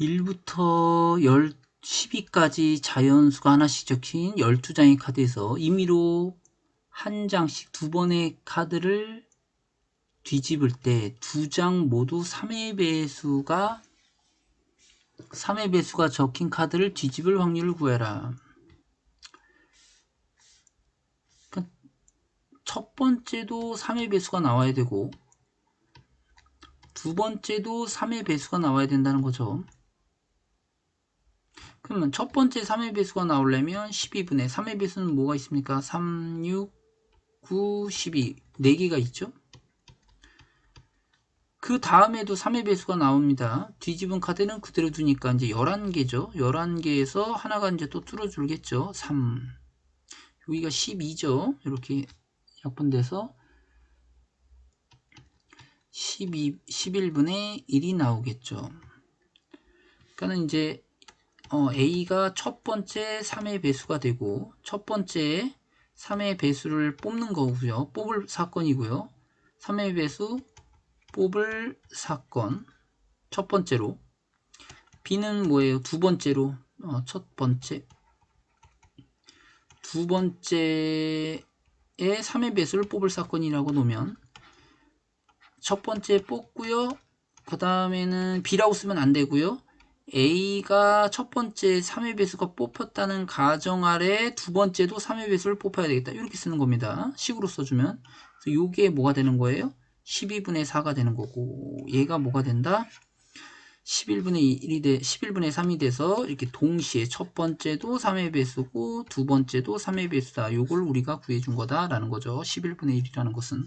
1부터 10, 12까지 자연수가 하나씩 적힌 12장의 카드에서 임의로 한 장씩 두 번의 카드를 뒤집을 때 두 장 모두 3의 배수가 3의 배수가 적힌 카드를 뒤집을 확률을 구해라. 그러니까 첫 번째도 3의 배수가 나와야 되고 두 번째도 3의 배수가 나와야 된다는 거죠. 그러면 첫 번째 3의 배수가 나오려면 12분의 3의 배수는 뭐가 있습니까? 3, 6, 9, 12 4개가 있죠? 그 다음에도 3의 배수가 나옵니다. 뒤집은 카드는 그대로 두니까 이제 11개죠. 11개에서 하나가 이제 또 뚫어줄겠죠. 3. 여기가 12죠. 이렇게 약분돼서 12, 11분의 1이 나오겠죠. 그러니까 이제 어, A가 첫 번째 3의 배수가 되고 첫 번째 3의 배수를 뽑는 거고요. 뽑을 사건이고요. 3의 배수 뽑을 사건 첫 번째로 B는 뭐예요? 두 번째로 어, 첫 번째 두 번째에 3의 배수를 뽑을 사건이라고 놓으면 첫 번째 뽑고요. 그 다음에는 B라고 쓰면 안 되고요. A가 첫 번째 3의 배수가 뽑혔다는 가정 아래 두 번째도 3의 배수를 뽑아야 되겠다. 이렇게 쓰는 겁니다. 식으로 써주면. 이게 뭐가 되는 거예요? 12분의 4가 되는 거고 얘가 뭐가 된다? 11분의 1이 돼, 11분의 3이 돼서 이렇게 동시에 첫 번째도 3의 배수고 두 번째도 3의 배수다. 요걸 우리가 구해준 거다라는 거죠. 11분의 1이라는 것은.